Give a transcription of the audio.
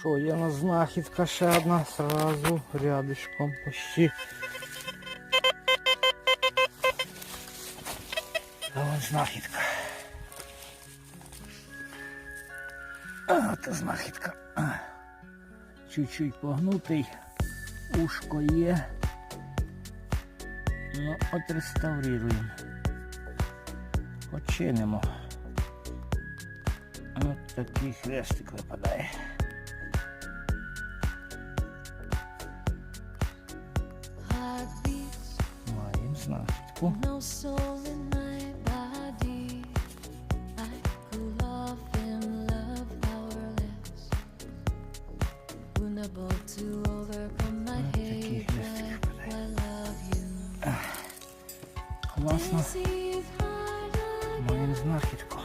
Що, є у нас знахідка ще одна сразу рядышком почти. А знахідка. А, це знахідка. Чуть-чуть погнутий. Ушко є. Ну, отреставрируємо. Починимо. Ось такий хрестик випадає. overcome my такий hate. хрестик but I love you. Класно. This eve heart Маємо знахідку.